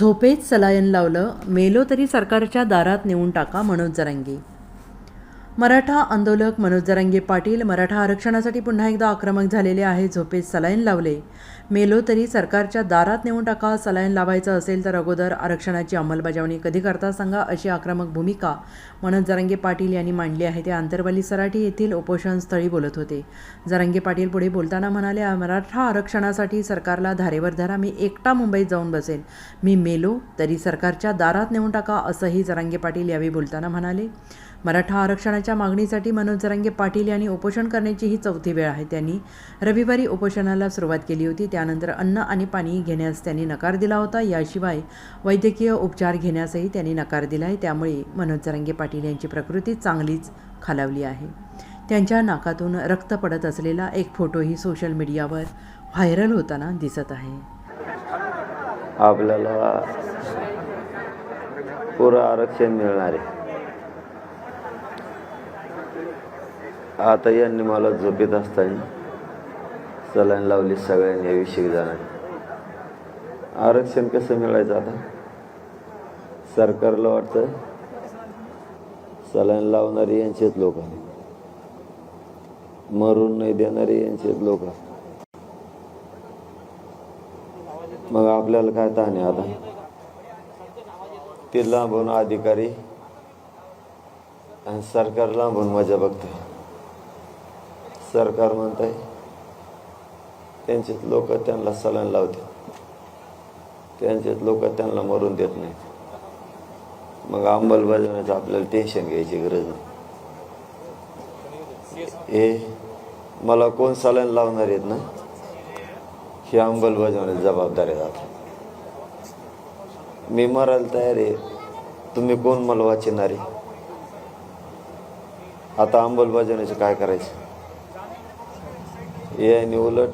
झोपेत सलायन लावलं मेलो तरी सरकारच्या दारात नेऊन टाका मनोज जरंगी. मराठा आंदोलक मनोज जरांगे पाटील मराठा आरक्षणासाठी पुन्हा एकदा आक्रमक झालेले आहे झोपेत सलाईन लावले. मेलो तरी सरकारच्या दारात नेऊन टाका सलाईन लावायचं असेल तर अगोदर आरक्षणाची अंमलबजावणी कधी करता सांगा अशी आक्रमक भूमिका मनोज जरांगे पाटील यांनी मांडली आहे. ते आंतरवाली सराठी येथील उपोषणस्थळी बोलत होते. जरांगे पाटील पुढे बोलताना म्हणाले मराठा आरक्षणासाठी सरकारला धारेवर धरा मी एकटा मुंबईत जाऊन बसेल मी मेलो तरी सरकारच्या दारात नेऊन टाका असंही जरांगे पाटील यावेळी बोलताना म्हणाले. मराठा आरक्षणाच्या मागणीसाठी मनोज जरांगे पाटील यांनी उपोषण करण्याची ही चौथी वेळ आहे. त्यांनी रविवारी उपोषणाला सुरुवात केली होती. त्यानंतर अन्न आणि पाणी घेण्यास त्यांनी नकार दिला होता. याशिवाय वैद्यकीय उपचार घेण्यासही त्यांनी नकार दिला आहे. त्यामुळे मनोज जरांगे पाटील यांची प्रकृती चांगलीच खालावली आहे. त्यांच्या नाकातून रक्त पडत असलेला एक फोटोही सोशल मीडियावर व्हायरल होताना दिसत आहे. आपल्याला पुरं आरक्षण मिळणार आहे. आता यांनी मला झोपेत असताना सलाईन लावली सगळ्यांनी याविषयी जाणार आरक्षण कसं मिळायचं आता? सरकारला वाटतं सलाईन लावणारे यांचेच लोक मरून नाही देणारे यांचेच लोक मग आपल्याला काय ताण आहे आता? ते लांबून अधिकारी आणि सरकार लांबून मजा बघतं सरकार म्हणत आहे त्यांचेच लोक त्यांना सलन लावते त्यांचेच लोक त्यांना मरून देत नाहीत. मग अंमलबजावण्याचं आपल्याला टेन्शन घ्यायची गरज नाही. हे मला कोण सलन लावणार आहेत ना? ही अंमलबजावण्याची जबाबदारी आहे मी मरायला तयार आहे. तुम्ही कोण मला वाचणार आहे? आता अंमलबजावण्याचं काय करायचं? याने उलट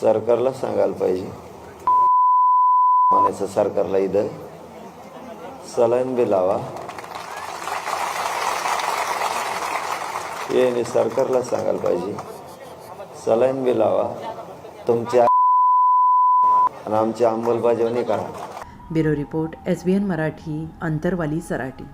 सरकारला सांगायला पाहिजे. म्हणायचं सरकारला इथं. सलाईन बी लावा. याने सरकारला सांगायला पाहिजे. सलाईन बी लावा. तुमच्या आणि आमची अंमलबजावणी करा. Bureau report S B N Marathi Antarwali Sarati